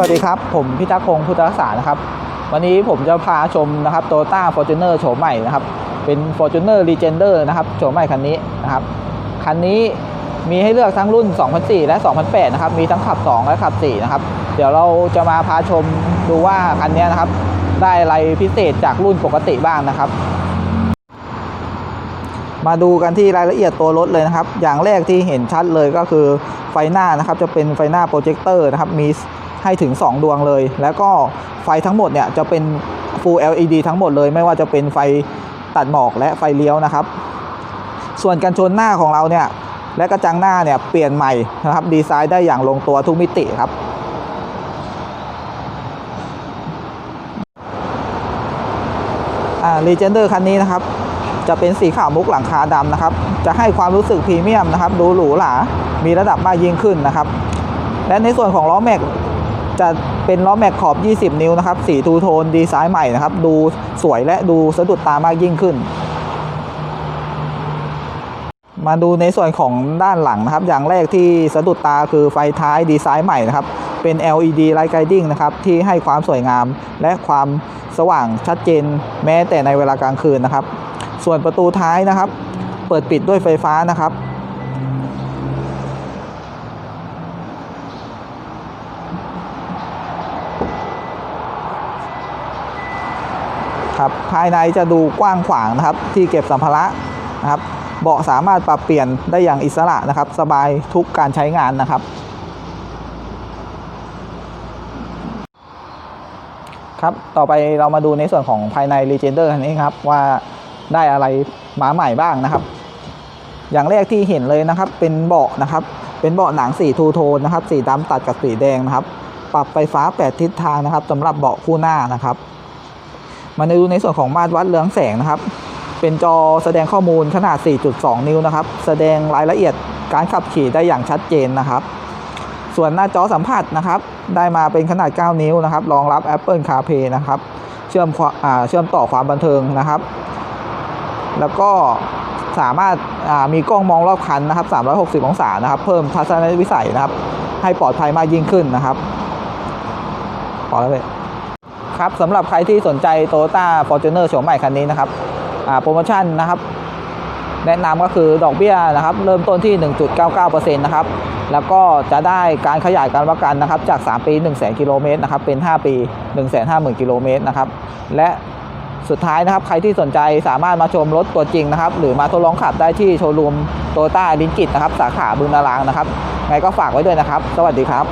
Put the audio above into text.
วัสดีครับ ผมพิทักษ์พงพุทธรักษานะครับ วันนี้ผมจะพาชมนะครับโตต้าฟอร์จูเนอร์โฉมใหม่นะครับ เป็น f o r t u n e r Legender นะครับโฉมใหม่คันนี้นะครับ คันนี้มีให้เลือกทั้งรุ่น 2004 และ 2008 นะครับ มีทั้งขับ 2 และขับ 4 นะครับ เดี๋ยวเราจะมาพาชมดูว่าคันนี้นะครับ ได้อะไรพิเศษจากรุ่นปกติบ้างนะครับ มาดูกันที่รายละเอียดตัวรถเลยนะครับ อย่างแรกที่เห็นชัดเลยก็คือไฟหน้านะครับ จะเป็นไฟหน้าโปรเจคเตอร์นะครับ มี ให้ถึง 2 ดวงเลย แล้วก็ไฟทั้งหมดเนี่ยจะเป็น Full LED ทั้งหมดเลย ไม่ว่าจะเป็นไฟตัดหมอกและไฟเลี้ยวนะครับ ส่วนกันชนหน้าของเราเนี่ยและกระจังหน้าเนี่ยเปลี่ยนใหม่นะครับดีไซน์ได้อย่างลงตัวทุกมิติครับ อ่า Legender คันนี้นะครับ จะเป็นสีขาวมุกหลังคาดำนะครับ จะให้ความรู้สึกพรีเมียมนะครับ ดูหรูหรา มีระดับมากยิ่งขึ้นนะครับ และในส่วนของล้อแม็ก จะเป็นล้อแม็กขอบ 20 นิ้วนะครับสีทูโทนดีไซน์ใหม่นะครับ ดูสวยและดูสะดุดตามากยิ่งขึ้น มาดูในส่วนของด้านหลังนะครับ อย่างแรกที่สะดุดตาคือไฟท้ายดีไซน์ใหม่นะครับ เป็น LED Light Guiding นะครับ ที่ให้ความสวยงามและความสว่างชัดเจนแม้แต่ในเวลากลางคืนนะครับ ส่วนประตูท้ายนะครับ เปิดปิดด้วยไฟฟ้านะครับ ครับภายในจะดูกว้างขวางนะครับ ที่เก็บสัมภาระนะครับ เบาะสามารถปรับเปลี่ยนได้อย่างอิสระนะครับ สบายทุกการใช้งานนะครับครับ ต่อไปเรามาดูในส่วนของภายใน Legender คันนี้ครับ ว่าได้อะไรมาใหม่บ้างนะครับ อย่างแรกที่เห็นเลยนะครับ เป็นเบาะนะครับ เป็นเบาะหนังสีทูโทนนะครับ สีดำตัดกับสีแดงนะครับ ปรับไฟฟ้า 8 ทิศทางนะครับสำหรับเบาะคู่หน้านะครับ มาดูในส่วนของมาตรวัดเรืองแสงนะครับ เป็นจอแสดงข้อมูลขนาด 4.2 นิ้วนะครับ แสดงรายละเอียดการขับขี่ได้อย่างชัดเจนนะครับ ส่วนหน้าจอสัมผัสนะครับ ได้มาเป็นขนาด 9 นิ้วนะครับ รองรับ Apple CarPlay นะครับ เชื่อมควอ่าเชื่อมต่อความบันเทิงนะครับ แล้วก็สามารถอ่ามีกล้องมองรอบคันนะครับ 360 องศานะครับ เพิ่มทัศนวิสัยนะครับ ให้ปลอดภัยมากยิ่งขึ้นนะครับพอแล้วเลย ครับสำหรับใครที่สนใจ Toyota Fortuner โฉมใหม่คันนี้นะครับโปรโมชั่นนะครับแนะนำก็คือดอกเบี้ยนะครับเริ่มต้นที่ 1.99%นะครับแล้วก็จะได้การขยายการประกันนะครับจาก 3 ปี 1 0 0 0 0 0กิโลเมตรนะครับเป็น 5 ปี 150,000กิโลเมตรนะครับและสุดท้ายนะครับใครที่สนใจสามารถมาชมรถตัวจริงนะครับหรือมาทดลองขับได้ที่โชว์รูมโตต้าลินกิตนะครับสาขาบึงนารางนะครับไงก็ฝากไว้ด้วยนะครับ สวัสดีครับ